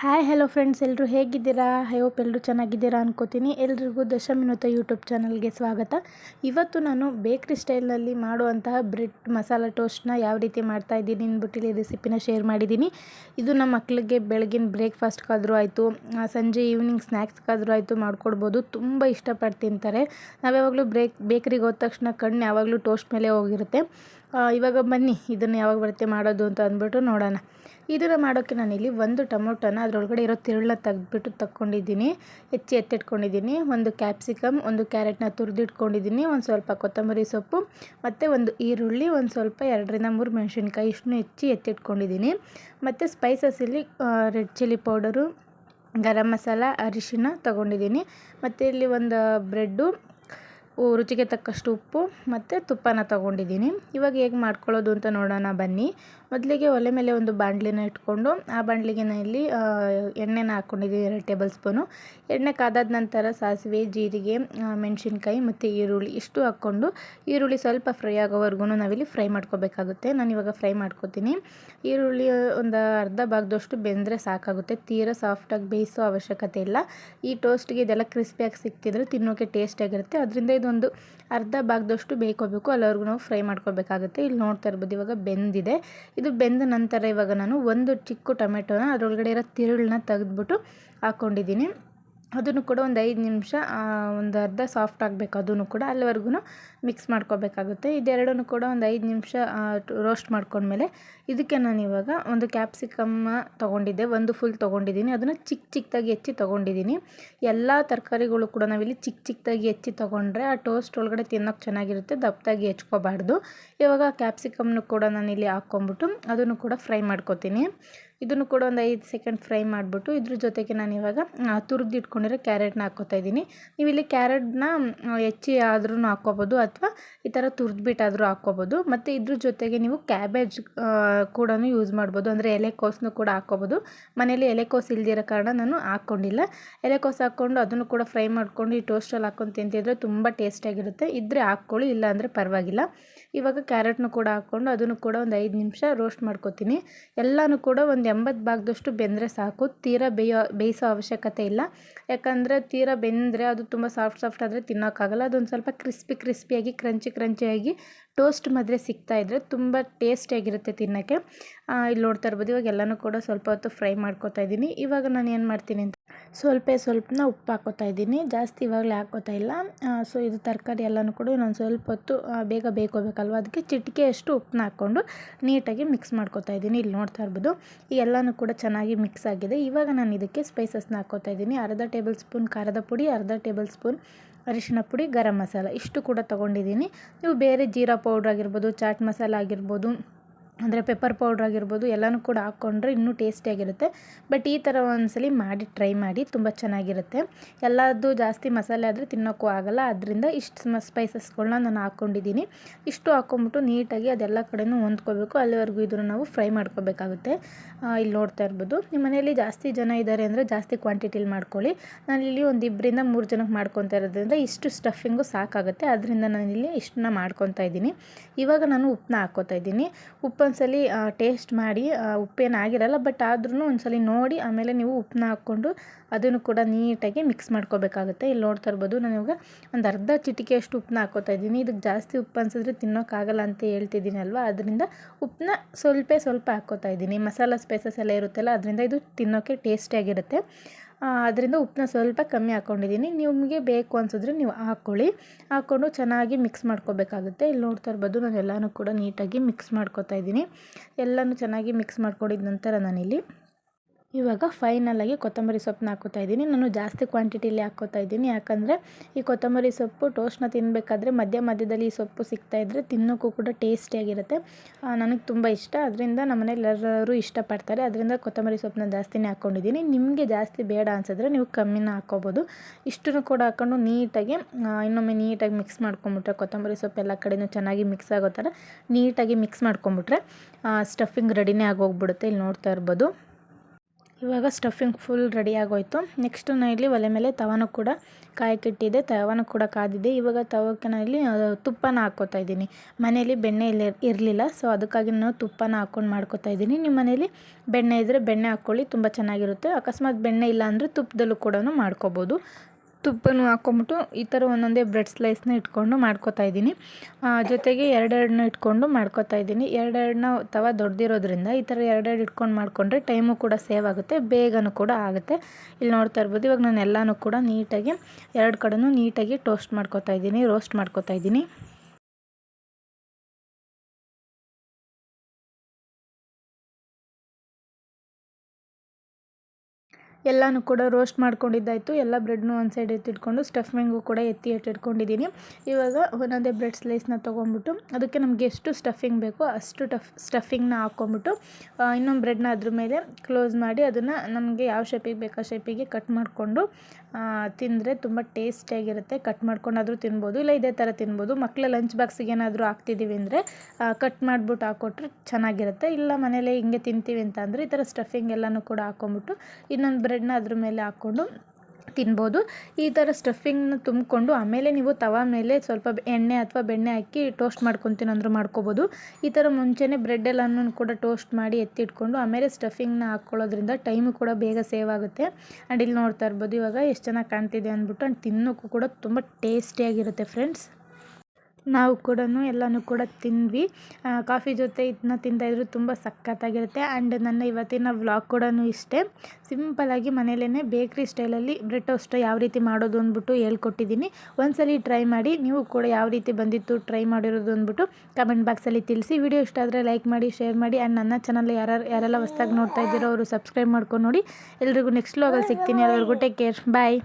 Hi hello friends ಎಲ್ಲರೂ ಹೇಗಿದ್ದೀರಾ? I ಎಲ್ಲರೂ ಚೆನ್ನಾಗಿದ್ದೀರಾ ಅನ್ಕೋತೀನಿ. ಎಲ್ರಿಗೂ ದಶಮಿನೋತ ಯೂಟ್ಯೂಬ್ ಚಾನಲ್ಗೆ ಸ್ವಾಗತ. ಇವತ್ತು ನಾನು ಬೇಕ್ರಿ ಸ್ಟೈಲ್ನಲ್ಲಿ ಮಾಡುವಂತಹ ಬ್ರೆಡ್ ಮಸಾಲ ಟೋಸ್ಟ್ನ ಯಾವ ರೀತಿ ಮಾಡ್ತಾ ಇದ್ದೀನಿ ಅಂದ್ಬಿಟ್ಟು ರೆಸಿಪಿನ ಶೇರ್ ಮಾಡಿದ್ದೀನಿ. ಇದು ನಮ್ಮ ಮಕ್ಕಳಿಗೆ ಬೆಳಗಿನ ಬ್ರೇಕ್ಫಾಸ್ಟ್ಗಾದರೂ ಆಯಿತು ಸಂಜೆ ಈವ್ನಿಂಗ್ ಸ್ನ್ಯಾಕ್ಸ್ಗಾದರೂ ಆಯಿತು ಮಾಡ್ಕೊಡ್ಬೋದು. ತುಂಬ ಇಷ್ಟಪಟ್ಟು ತಿಂತಾರೆ. ನಾವು ಯಾವಾಗಲೂ ಬ್ರೇಕ್ ಬೇಕ್ರಿಗೆ ಹೋದ ತಕ್ಷಣ ಕಣ್ಣು ಯಾವಾಗಲೂ ಟೋಸ್ಟ್ ಮೇಲೆ ಹೋಗಿರುತ್ತೆ. ಇವಾಗ ಬನ್ನಿ, ಇದನ್ನು ಯಾವಾಗ ಬರುತ್ತೆ ಮಾಡೋದು ಅಂತ ಅಂದ್ಬಿಟ್ಟು ನೋಡೋಣ. ಇದನ್ನು ಮಾಡೋಕ್ಕೆ ನಾನಿಲ್ಲಿ ಒಂದು ಟೊಮೊಟೊನ ಅದರೊಳಗಡೆ ಇರೋ ತಿರುಳನ್ನ ತೆಗೆದ್ಬಿಟ್ಟು ತಕ್ಕೊಂಡಿದ್ದೀನಿ. ಹೆಚ್ಚಿ ಎತ್ತಿಟ್ಕೊಂಡಿದ್ದೀನಿ. ಒಂದು ಕ್ಯಾಪ್ಸಿಕಮ್ ಒಂದು ಕ್ಯಾರೆಟ್ನ ತುರಿದಿಟ್ಕೊಂಡಿದ್ದೀನಿ. ಒಂದು ಸ್ವಲ್ಪ ಕೊತ್ತಂಬರಿ ಸೊಪ್ಪು, ಮತ್ತು ಒಂದು ಈರುಳ್ಳಿ, ಒಂದು ಸ್ವಲ್ಪ ಎರಡರಿಂದ ಮೂರು ಮೆಣಸಿನ್ಕಾಯಿ ಇಷ್ಟನ್ನು ಹೆಚ್ಚಿ ಎತ್ತಿಟ್ಕೊಂಡಿದ್ದೀನಿ. ಮತ್ತು ಸ್ಪೈಸಸ್ ಇಲ್ಲಿ red chilli powder garam masala, ಅರಿಶಿನ ತೊಗೊಂಡಿದ್ದೀನಿ. ಮತ್ತು ಇಲ್ಲಿ ಒಂದು ಬ್ರೆಡ್ಡು ರುಚಿಗೆ ತಕ್ಕಷ್ಟು ಉಪ್ಪು ಮತ್ತು ತುಪ್ಪನ ತೊಗೊಂಡಿದ್ದೀನಿ. ಇವಾಗ ಹೇಗೆ ಮಾಡ್ಕೊಳ್ಳೋದು ಅಂತ ನೋಡೋಣ, ಬನ್ನಿ. ಮೊದಲಿಗೆ ಒಲೆ ಮೇಲೆ ಒಂದು ಬಾಣಲಿನ ಇಟ್ಕೊಂಡು, ಆ ಬಾಣಲಿಗೆ ನಾನು ಇಲ್ಲಿ ಎಣ್ಣೆನ ಹಾಕ್ಕೊಂಡಿದ್ದೀನಿ ಎರಡು ಟೇಬಲ್ ಸ್ಪೂನು. ಎಣ್ಣೆ ಕಾದಾದ ನಂತರ ಸಾಸಿವೆ, ಜೀರಿಗೆ ಮೆಣಸಿನ್ಕಾಯಿ ಮತ್ತು ಈರುಳ್ಳಿ ಇಷ್ಟು ಹಾಕ್ಕೊಂಡು, ಈರುಳ್ಳಿ ಸ್ವಲ್ಪ ಫ್ರೈ ಆಗೋವರೆಗೂ ನಾವಿಲ್ಲಿ ಫ್ರೈ ಮಾಡ್ಕೋಬೇಕಾಗುತ್ತೆ. ನಾನು ಇವಾಗ ಫ್ರೈ ಮಾಡ್ಕೋತೀನಿ. ಈರುಳ್ಳಿ ಒಂದು ಅರ್ಧ ಭಾಗದಷ್ಟು ಬೆಂದರೆ ಸಾಕಾಗುತ್ತೆ. ತೀರ ಸಾಫ್ಟಾಗಿ ಬೇಯಿಸೋ ಅವಶ್ಯಕತೆ ಇಲ್ಲ. ಈ ಟೋಸ್ಟ್ಗೆ ಇದೆಲ್ಲ ಕ್ರಿಸ್ಪಿಯಾಗಿ ಸಿಕ್ತಿದ್ರೆ ತಿನ್ನೋಕೆ ಟೇಸ್ಟಿಯಾಗಿರುತ್ತೆ ಅದರಿಂದ ಇದೊಂದು ಅರ್ಧ ಭಾಗದಷ್ಟು ಬೇಯ್ಕೋಬೇಕು ಅಲ್ಲಿವರೆಗೂ ನಾವು ಫ್ರೈ ಮಾಡ್ಕೋಬೇಕಾಗುತ್ತೆ ಇಲ್ಲಿ ನೋಡ್ತಾ ಇರ್ಬೋದು ಇವಾಗ ಬೆಂದಿದೆ. ಇದು ಬೆಂದ ನಂತರ ಇವಾಗ ನಾನು ಒಂದು ಚಿಕ್ಕ ಟೊಮೆಟೊನ ಅದರೊಳಗಡೆ ಇರೋ ತಿರುಳನ್ನ ತೆಗೆದ್ಬಿಟ್ಟು ಹಾಕ್ಕೊಂಡಿದ್ದೀನಿ ಅದನ್ನು ಕೂಡ ಒಂದು ಐದು ನಿಮಿಷ ಒಂದು ಅರ್ಧ ಸಾಫ್ಟ್ ಆಗಬೇಕು ಅದನ್ನು ಕೂಡ ಅಲ್ಲಿವರೆಗೂ ಮಿಕ್ಸ್ ಮಾಡ್ಕೋಬೇಕಾಗುತ್ತೆ. ಇದೆರಡನ್ನು ಕೂಡ ಒಂದು ಐದು ನಿಮಿಷ ರೋಸ್ಟ್ ಮಾಡ್ಕೊಂಡ್ಮೇಲೆ ಇದಕ್ಕೆ ನಾನು ಇವಾಗ ಒಂದು ಕ್ಯಾಪ್ಸಿಕಮ್ಮ ತೊಗೊಂಡಿದ್ದೆ, ಒಂದು ಫುಲ್ ತೊಗೊಂಡಿದ್ದೀನಿ. ಅದನ್ನು ಚಿಕ್ಕ ಚಿಕ್ಕದಾಗಿ ಹೆಚ್ಚಿ ತೊಗೊಂಡಿದ್ದೀನಿ. ಎಲ್ಲ ತರಕಾರಿಗಳು ಕೂಡ ನಾವಿಲ್ಲಿ ಚಿಕ್ಕ ಚಿಕ್ಕದಾಗಿ ಹೆಚ್ಚಿ ತೊಗೊಂಡ್ರೆ ಆ ಟೋಸ್ಟ್ ಒಳಗಡೆ ತಿನ್ನೋಕ್ಕೆ ಚೆನ್ನಾಗಿರುತ್ತೆ ದಪ್ಪದಾಗಿ ಹೆಚ್ಕೋಬಾರ್ದು. ಇವಾಗ ಕ್ಯಾಪ್ಸಿಕಮ್ನು ಕೂಡ ನಾನಿಲ್ಲಿ ಹಾಕ್ಕೊಂಬಿಟ್ಟು ಅದನ್ನು ಕೂಡ ಫ್ರೈ ಮಾಡ್ಕೊತೀನಿ. ಇದನ್ನು ಕೂಡ ಒಂದು ಐದು ಸೆಕೆಂಡ್ ಫ್ರೈ ಮಾಡಿಬಿಟ್ಟು ಇದ್ರ ಜೊತೆಗೆ ನಾನು ಇವಾಗ ತುರಿದಿಟ್ಕೊಂಡಿರೋ ಕ್ಯಾರೆಟ್ನ ಹಾಕ್ಕೋತಾ ಇದ್ದೀನಿ. ನೀವು ಇಲ್ಲಿ ಕ್ಯಾರೆಟ್ನ ಹೆಚ್ಚಿ ಆದ್ರೂ ಹಾಕ್ಕೋಬೋದು ಅಥವಾ ಈ ಥರ ತುರಿದ್ಬಿಟ್ಟಾದರೂ ಹಾಕ್ಕೋಬೋದು ಮತ್ತು ಇದ್ರ ಜೊತೆಗೆ ನೀವು ಕ್ಯಾಬೇಜ್ ಕೂಡ ಯೂಸ್ ಮಾಡ್ಬೋದು. ಅಂದರೆ ಎಲೆಕೋಸನ್ನು ಕೂಡ ಹಾಕ್ಕೋಬೋದು ಮನೇಲಿ ಎಲೆಕೋಸು ಇಲ್ದಿರೋ ಕಾರಣ ನಾನು ಹಾಕ್ಕೊಂಡಿಲ್ಲ ಎಲೆಕೋಸು ಹಾಕ್ಕೊಂಡು ಅದನ್ನು ಕೂಡ ಫ್ರೈ ಮಾಡ್ಕೊಂಡು ಈ ಟೋಸ್ಟಲ್ಲಿ ಹಾಕ್ಕೊಂಡು ತಿಂತಿದ್ರೆ ತುಂಬ ಟೇಸ್ಟಿಯಾಗಿರುತ್ತೆ. ಇದ್ದರೆ ಹಾಕ್ಕೊಳ್ಳಿ ಇಲ್ಲ ಅಂದರೆ ಪರವಾಗಿಲ್ಲ. ಇವಾಗ ಕ್ಯಾರೆಟ್ನು ಕೂಡ ಹಾಕ್ಕೊಂಡು ಅದನ್ನು ಕೂಡ ಒಂದು ಐದು ನಿಮಿಷ ರೋಸ್ಟ್ ಮಾಡ್ಕೊತೀನಿ. ಎಲ್ಲನೂ ಕೂಡ ಒಂದು ಎಂಬತ್ತು ಭಾಗದಷ್ಟು ಬೆಂದರೆ ಸಾಕು. ತೀರಾ ಬೇಯೋ, ಬೇಯಿಸೋ ಅವಶ್ಯಕತೆ ಇಲ್ಲ. ಯಾಕಂದರೆ ತೀರಾ ಬೆಂದರೆ ಅದು ತುಂಬ ಸಾಫ್ಟ್ ಸಾಫ್ಟ್ ಆದರೆ ತಿನ್ನೋಕ್ಕಾಗಲ್ಲ. ಅದೊಂದು ಸ್ವಲ್ಪ ಕ್ರಿಸ್ಪಿ ಕ್ರಿಸ್ಪಿಯಾಗಿ, ಕ್ರಂಚಿ ಕ್ರಂಚಿಯಾಗಿ ಟೋಸ್ಟ್ ಮಾದ್ರೆ ಸಿಗ್ತಾ ಇದ್ದರೆ ತುಂಬ ಟೇಸ್ಟಿಯಾಗಿರುತ್ತೆ ತಿನ್ನೋಕ್ಕೆ. ಇಲ್ಲಿ ನೋಡ್ತಾ ಇರ್ಬೋದು, ಇವಾಗ ಎಲ್ಲನೂ ಕೂಡ ಸ್ವಲ್ಪ ಹೊತ್ತು ಫ್ರೈ ಮಾಡ್ಕೊತಾ ಇದ್ದೀನಿ. ಇವಾಗ ನಾನು ಏನು ಮಾಡ್ತೀನಿ ಅಂತ ಸ್ವಲ್ಪ ಸ್ವಲ್ಪನ ಉಪ್ಪು ಹಾಕೋತಾ ಇದ್ದೀನಿ. ಜಾಸ್ತಿ ಇವಾಗಲೇ ಹಾಕೋತಾ ಇಲ್ಲ. ಸೊ ಇದು ತರಕಾರಿ ಎಲ್ಲನೂ ಕೂಡ ಇನ್ನೊಂದು ಸ್ವಲ್ಪ ಹೊತ್ತು ಬೇಗ ಬೇಕೋಬೇಕಲ್ವ? ಅದಕ್ಕೆ ಚಿಟಿಕೆಯಷ್ಟು ಉಪ್ಪನ್ನ ಹಾಕ್ಕೊಂಡು ನೀಟಾಗಿ ಮಿಕ್ಸ್ ಮಾಡ್ಕೋತಾ ಇದ್ದೀನಿ. ಇಲ್ಲಿ ನೋಡ್ತಾ ಇರ್ಬೋದು, ಈ ಎಲ್ಲನೂ ಕೂಡ ಚೆನ್ನಾಗಿ ಮಿಕ್ಸ್ ಆಗಿದೆ. ಇವಾಗ ನಾನು ಇದಕ್ಕೆ ಸ್ಪೈಸಸ್ನ ಹಾಕೋತಾ ಇದ್ದೀನಿ. ಅರ್ಧ ಟೇಬಲ್ ಸ್ಪೂನ್ ಖಾರದ ಪುಡಿ, ಅರ್ಧ ಟೇಬಲ್ ಸ್ಪೂನ್ ಅರಿಶಿನ ಪುಡಿ, ಗರಂ ಮಸಾಲ. ಇಷ್ಟು ಕೂಡ ತೊಗೊಂಡಿದ್ದೀನಿ. ನೀವು ಬೇರೆ ಜೀರಾ ಪೌಡ್ರ್ ಆಗಿರ್ಬೋದು, ಚಾಟ್ ಮಸಾಲ ಆಗಿರ್ಬೋದು ಅಂದರೆ ಪೆಪ್ಪರ್ ಪೌಡ್ರ್ ಆಗಿರ್ಬೋದು ಎಲ್ಲನೂ ಕೂಡ ಹಾಕ್ಕೊಂಡ್ರೆ ಇನ್ನೂ ಟೇಸ್ಟಿಯಾಗಿರುತ್ತೆ ಬಟ್ ಈ ಥರ ಒಂದ್ಸಲಿ ಮಾಡಿ ಟ್ರೈ ಮಾಡಿ, ತುಂಬ ಚೆನ್ನಾಗಿರುತ್ತೆ. ಎಲ್ಲದ್ದು ಜಾಸ್ತಿ ಮಸಾಲೆ ಆದರೆ ತಿನ್ನೋಕ್ಕೂ ಆಗಲ್ಲ. ಅದರಿಂದ ಇಷ್ಟು ಸ್ಪೈಸಸ್ಗಳನ್ನ ನಾನು ಹಾಕ್ಕೊಂಡಿದ್ದೀನಿ. ಇಷ್ಟು ಹಾಕ್ಕೊಂಬಿಟ್ಟು ನೀಟಾಗಿ ಅದೆಲ್ಲ ಕಡೆನೂ ಹೊಂದ್ಕೋಬೇಕು. ಅಲ್ಲಿವರೆಗೂ ಇದನ್ನು ನಾವು ಫ್ರೈ ಮಾಡ್ಕೋಬೇಕಾಗುತ್ತೆ. ಇಲ್ಲಿ ನೋಡ್ತಾ ಇರ್ಬೋದು. ನಿಮ್ಮ ಮನೆಯಲ್ಲಿ ಜಾಸ್ತಿ ಜನ ಇದ್ದಾರೆ ಅಂದರೆ ಜಾಸ್ತಿ ಕ್ವಾಂಟಿಟಿಲಿ ಮಾಡ್ಕೊಳ್ಳಿ. ನಾನಿಲ್ಲಿ ಒಂದು ಇಬ್ಬರಿಂದ ಮೂರು ಜನಕ್ಕೆ ಮಾಡ್ಕೊತಾ ಇರೋದ್ರಿಂದ ಇಷ್ಟು ಸ್ಟಫಿಂಗು ಸಾಕಾಗುತ್ತೆ. ಅದರಿಂದ ನಾನಿಲ್ಲಿ ಇಷ್ಟನ್ನ ಮಾಡ್ಕೊತಾ ಇದ್ದೀನಿ. ಇವಾಗ ನಾನು ಉಪ್ಪನ್ನ ಹಾಕ್ಕೋತಾ ಇದ್ದೀನಿ. ಉಪ್ಪು ಒಂದ್ಸಲಿ ಟೇಸ್ಟ್ ಮಾಡಿ ಉಪ್ಪೇನಾಗಿರಲ್ಲ ಬಟ್ ಆದ್ರೂ ಒಂದ್ಸಲ ನೋಡಿ, ಆಮೇಲೆ ನೀವು ಉಪ್ಪನ್ನ ಹಾಕ್ಕೊಂಡು ಅದನ್ನು ಕೂಡ ನೀಟಾಗಿ ಮಿಕ್ಸ್ ಮಾಡ್ಕೋಬೇಕಾಗುತ್ತೆ. ಇಲ್ಲಿ ನೋಡ್ತಾ ಇರ್ಬೋದು, ನಾನು ಇವಾಗ ಒಂದು ಅರ್ಧ ಚಿಟಿಕೆಯಷ್ಟು ಉಪ್ಪನ್ನ ಹಾಕೋತಾ ಇದ್ದೀನಿ. ಇದಕ್ಕೆ ಜಾಸ್ತಿ ಉಪ್ಪು ಅನ್ಸಿದ್ರೆ ತಿನ್ನೋಕ್ಕಾಗಲ್ಲ ಅಂತ ಹೇಳ್ತಿದ್ದೀನಿ ಅಲ್ವಾ? ಅದರಿಂದ ಉಪ್ಪನ್ನ ಸ್ವಲ್ಪ ಸ್ವಲ್ಪ ಹಾಕೋತಾ ಇದ್ದೀನಿ. ಮಸಾಲ ಸ್ಪೈಸಸ್ ಎಲ್ಲ ಇರುತ್ತಲ್ಲ, ಅದರಿಂದ ಇದು ತಿನ್ನೋಕ್ಕೆ ಟೇಸ್ಟಿಯಾಗಿರುತ್ತೆ ಅದರಿಂದ ಉಪ್ಪನ್ನ ಸ್ವಲ್ಪ ಕಮ್ಮಿ ಹಾಕ್ಕೊಂಡಿದ್ದೀನಿ ನಿಮಗೆ ಬೇಕು ಅನ್ಸಿದ್ರೆ ನೀವು ಹಾಕ್ಕೊಳ್ಳಿ. ಹಾಕ್ಕೊಂಡು ಚೆನ್ನಾಗಿ ಮಿಕ್ಸ್ ಮಾಡ್ಕೋಬೇಕಾಗುತ್ತೆ. ಇಲ್ಲಿ ನೋಡ್ತಾ ಇರ್ಬೋದು ನಾನು ಎಲ್ಲನೂ ಕೂಡ ನೀಟಾಗಿ ಮಿಕ್ಸ್ ಮಾಡ್ಕೋತಾ ಇದ್ದೀನಿ. ಎಲ್ಲನೂ ಚೆನ್ನಾಗಿ ಮಿಕ್ಸ್ ಮಾಡ್ಕೊಂಡಿದ ನಂತರ ನಾನಿಲ್ಲಿ ಇವಾಗ ಫೈನಲಾಗಿ ಕೊತ್ತಂಬರಿ ಸೊಪ್ಪನ್ನ ಹಾಕೋತಾ ಇದ್ದೀನಿ. ನಾನು ಜಾಸ್ತಿ ಕ್ವಾಂಟಿಟಿಲಿ ಹಾಕೋತಾ ಇದ್ದೀನಿ. ಯಾಕಂದರೆ ಈ ಕೊತ್ತಂಬರಿ ಸೊಪ್ಪು ಟೋಸ್ಟ್ನ ತಿನ್ನಬೇಕಾದ್ರೆ ಮಧ್ಯ ಮಧ್ಯದಲ್ಲಿ ಈ ಸೊಪ್ಪು ಸಿಗ್ತಾ ಸಿಗ್ತಾಯಿದ್ರೆ ತಿನ್ನೋಕ್ಕೂ ಕೂಡ ಟೇಸ್ಟಿಯಾಗಿರುತ್ತೆ ನನಗೆ ತುಂಬ ಇಷ್ಟ. ಅದರಿಂದ ನಮ್ಮನೇಲಿ ಎಲ್ಲರೂ ಇಷ್ಟಪಡ್ತಾರೆ. ಅದರಿಂದ ಕೊತ್ತಂಬರಿ ಸೊಪ್ಪನ್ನ ಜಾಸ್ತಿನೇ ಹಾಕ್ಕೊಂಡಿದ್ದೀನಿ. ನಿಮಗೆ ಜಾಸ್ತಿ ಬೇಡ ಅನ್ಸಿದ್ರೆ ನೀವು ಕಮ್ಮಿನ ಹಾಕ್ಕೋಬೋದು. ಇಷ್ಟನ್ನು ಕೂಡ ಹಾಕ್ಕೊಂಡು ನೀಟಾಗಿ ಇನ್ನೊಮ್ಮೆ ನೀಟಾಗಿ ಮಿಕ್ಸ್ ಮಾಡ್ಕೊಂಬಿಟ್ರೆ ಕೊತ್ತಂಬರಿ ಸೊಪ್ಪು ಎಲ್ಲ ಕಡೆಯೂ ಚೆನ್ನಾಗಿ ಮಿಕ್ಸ್ ಆಗೋ ಥರ ನೀಟಾಗಿ ಮಿಕ್ಸ್ ಮಾಡ್ಕೊಂಬಿಟ್ರೆ ಸ್ಟಫಿಂಗ್ ರೆಡಿನೇ ಆಗೋಗ್ಬಿಡುತ್ತೆ. ಇಲ್ಲಿ ನೋಡ್ತಾ ಇರ್ಬೋದು. ಇವಾಗ ಸ್ಟಫಿಂಗ್ ಫುಲ್ ರೆಡಿ ಆಗೋಯ್ತು. ನೆಕ್ಸ್ಟ್ ನಾನು ಇಲ್ಲಿ ಒಲೆ ಮೇಲೆ ತವಾನು ಕೂಡ ಕಾಯಕ್ಕಿಟ್ಟಿದ್ದೆ ತವಾನು ಕೂಡ ಕಾದಿದೆ. ಇವಾಗ ತವಕ್ಕೆ ನಾನು ತುಪ್ಪನ ಹಾಕ್ಕೋತಾ ಇದ್ದೀನಿ. ಮನೇಲಿ ಬೆಣ್ಣೆ ಇಲ್ಲ ಇರಲಿಲ್ಲ ಸೊ ಅದಕ್ಕಾಗಿ ನಾನು ತುಪ್ಪನ ಹಾಕ್ಕೊಂಡು ಮಾಡ್ಕೋತಾ ಇದ್ದೀನಿ. ನಿಮ್ಮ ಮನೇಲಿ ಬೆಣ್ಣೆ ಇದ್ದರೆ ಬೆಣ್ಣೆ ಹಾಕ್ಕೊಳ್ಳಿ, ತುಂಬ ಚೆನ್ನಾಗಿರುತ್ತೆ. ಅಕಸ್ಮಾತ್ ಬೆಣ್ಣೆ ಇಲ್ಲ ಅಂದರೆ ತುಪ್ಪದಲ್ಲೂ ಕೂಡ ಮಾಡ್ಕೋಬೋದು. ತುಪ್ಪನೂ ಹಾಕ್ಕೊಂಬಿಟ್ಟು ಈ ಥರ ಒಂದೊಂದೇ ಬ್ರೆಡ್ ಸ್ಲೈಸ್ನ ಇಟ್ಕೊಂಡು ಮಾಡ್ಕೊತಾ ಇದ್ದೀನಿ. ಜೊತೆಗೆ ಎರಡೆರಡನ್ನ ಇಟ್ಕೊಂಡು ಮಾಡ್ಕೊತಾ ಇದ್ದೀನಿ. ಎರಡೆರಡನ್ನ ತವ ದೊಡ್ಡದಿರೋದ್ರಿಂದ ಈ ಥರ ಎರಡೆರಡು ಇಟ್ಕೊಂಡು ಮಾಡಿಕೊಂಡ್ರೆ ಟೈಮು ಕೂಡ ಸೇವ್ ಆಗುತ್ತೆ, ಬೇಗನೂ ಕೂಡ ಆಗುತ್ತೆ. ಇಲ್ಲಿ ನೋಡ್ತಾ ಇರ್ಬೋದು, ಇವಾಗ ನಾನು ಎಲ್ಲನೂ ಕೂಡ ನೀಟಾಗಿ, ಎರಡು ಕಡೆನೂ ನೀಟಾಗಿ ಟೋಸ್ಟ್ ಮಾಡ್ಕೊತಾ ಇದ್ದೀನಿ, ರೋಸ್ಟ್ ಮಾಡ್ಕೊತಾ ಇದ್ದೀನಿ. ಎಲ್ಲನೂ ಕೂಡ ರೋಸ್ಟ್ ಮಾಡ್ಕೊಂಡಿದ್ದಾಯಿತು. ಎಲ್ಲ ಬ್ರೆಡ್ನು ಒಂದು ಸೈಡ್ ಎತ್ತಿಟ್ಕೊಂಡು ಸ್ಟಫಿಂಗು ಕೂಡ ಎತ್ತಿ ಎತ್ತಿಟ್ಕೊಂಡಿದ್ದೀನಿ ಇವಾಗ ಒಂದೊಂದೇ ಬ್ರೆಡ್ ಸ್ಲೈಸ್ನ ತೊಗೊಂಬಿಟ್ಟು ಅದಕ್ಕೆ ನಮಗೆ ಎಷ್ಟು ಸ್ಟಫಿಂಗ್ ಬೇಕೋ ಅಷ್ಟು ಟಫ್ ಸ್ಟಫಿಂಗ್ನ ಹಾಕ್ಕೊಂಬಿಟ್ಟು ಇನ್ನೊಂದು ಬ್ರೆಡ್ನ ಅದ್ರ ಮೇಲೆ ಕ್ಲೋಸ್ ಮಾಡಿ ಅದನ್ನು ನಮಗೆ ಯಾವ ಶೇಪಿಗೆ ಬೇಕಾ ಶೇಪಿಗೆ ಕಟ್ ಮಾಡಿಕೊಂಡು ತಿಂದರೆ ತುಂಬ ಟೇಸ್ಟಿಯಾಗಿರುತ್ತೆ ಕಟ್ ಮಾಡ್ಕೊಂಡಾದರೂ ತಿನ್ಬೋದು, ಇಲ್ಲ ಇದೇ ಥರ ತಿನ್ಬೋದು. ಮಕ್ಕಳ ಲಂಚ್ ಬಾಕ್ಸಿಗೆ ಏನಾದರೂ ಹಾಕ್ತಿದ್ದೀವಿ ಅಂದರೆ ಕಟ್ ಮಾಡಿಬಿಟ್ಟು ಹಾಕ್ಕೊಟ್ರೆ ಚೆನ್ನಾಗಿರುತ್ತೆ. ಇಲ್ಲ ಮನೇಲಿ ಹಿಂಗೆ ತಿಂತೀವಿ ಅಂತ ಅಂದರೆ ಈ ಥರ ಸ್ಟಫಿಂಗ್ ಎಲ್ಲನೂ ಕೂಡ ಹಾಕ್ಕೊಂಬಿಟ್ಟು ಇನ್ನೊಂದು ಬ್ರೆಡ್ನ ಅದ್ರ ಮೇಲೆ ಹಾಕ್ಕೊಂಡು ತಿನ್ಬೋದು. ಈ ಥರ ಸ್ಟಫಿಂಗ್ನ ತುಂಬಿಕೊಂಡು ಆಮೇಲೆ ನೀವು ತವ ಮೇಲೆ ಸ್ವಲ್ಪ ಎಣ್ಣೆ ಅಥವಾ ಬೆಣ್ಣೆ ಹಾಕಿ ಟೋಸ್ಟ್ ಮಾಡ್ಕೊತೀನಂದ್ರೂ ಮಾಡ್ಕೋಬೋದು. ಈ ಥರ ಮುಂಚೆನೇ ಬ್ರೆಡ್ ಎಲ್ಲನೂ ಕೂಡ ಟೋಸ್ಟ್ ಮಾಡಿ ಎತ್ತಿಟ್ಕೊಂಡು ಆಮೇಲೆ ಸ್ಟಫಿಂಗ್ನ ಹಾಕ್ಕೊಳ್ಳೋದ್ರಿಂದ ಟೈಮು ಕೂಡ ಬೇಗ ಸೇವ್ ಆಗುತ್ತೆ. ಆ್ಯಂಡ್ ಇಲ್ಲಿ ನೋಡ್ತಾ ಇರ್ಬೋದು ಇವಾಗ ಎಷ್ಟು ಚೆನ್ನಾಗಿ ಕಾಣ್ತಿದೆ ಅಂದ್ಬಿಟ್ಟು, ಆ್ಯಂಡ್ ತಿನ್ನೋಕ್ಕೂ ಕೂಡ ತುಂಬ ಟೇಸ್ಟಿಯಾಗಿರುತ್ತೆ ಫ್ರೆಂಡ್ಸ್. ನಾವು ಕೂಡ ಎಲ್ಲನೂ ಕೂಡ ತಿಂದ್ವಿ. ಕಾಫಿ ಜೊತೆ ಇದನ್ನ ತಿಂತಾಯಿದ್ರು ತುಂಬ ಸಖತ್ತಾಗಿರುತ್ತೆ. ಆ್ಯಂಡ್ ನನ್ನ ಇವತ್ತಿನ ವ್ಲಾಗ್ ಕೂಡ ಇಷ್ಟೇ. ಸಿಂಪಲಾಗಿ ಮನೇಲೇ ಬೇಕ್ರಿ ಸ್ಟೈಲಲ್ಲಿ ಬ್ರೆಡ್ ಟೋಸ್ಟ್ ಯಾವ ರೀತಿ ಮಾಡೋದು ಅಂದ್ಬಿಟ್ಟು ಹೇಳ್ಕೊಟ್ಟಿದ್ದೀನಿ. ಒಂದ್ಸಲಿ ಟ್ರೈ ಮಾಡಿ, ನೀವು ಕೂಡ ಯಾವ ರೀತಿ ಬಂದಿತ್ತು ಟ್ರೈ ಮಾಡಿರೋದು ಅಂದ್ಬಿಟ್ಟು ಕಮೆಂಟ್ ಬಾಕ್ಸಲ್ಲಿ ತಿಳಿಸಿ. ವಿಡಿಯೋ ಇಷ್ಟ ಆದರೆ ಲೈಕ್ ಮಾಡಿ, ಶೇರ್ ಮಾಡಿ. ಆ್ಯಂಡ್ ನನ್ನ ಚಾನಲ್ ಯಾರು, ಯಾರೆಲ್ಲ ಹೊಸ್ದಾಗಿ ನೋಡ್ತಾ ಇದ್ದೀರೋ ಅವರು ಸಬ್ಸ್ಕ್ರೈಬ್ ಮಾಡ್ಕೊಂಡು ನೋಡಿ. ಎಲ್ರಿಗೂ ನೆಕ್ಸ್ಟ್ ವ್ಲಾಗಲ್ಲಿ ಸಿಗ್ತೀನಿ. ಎಲ್ಲರಿಗೂ ಟೇಕ್ ಕೇರ್. ಬಾಯ್.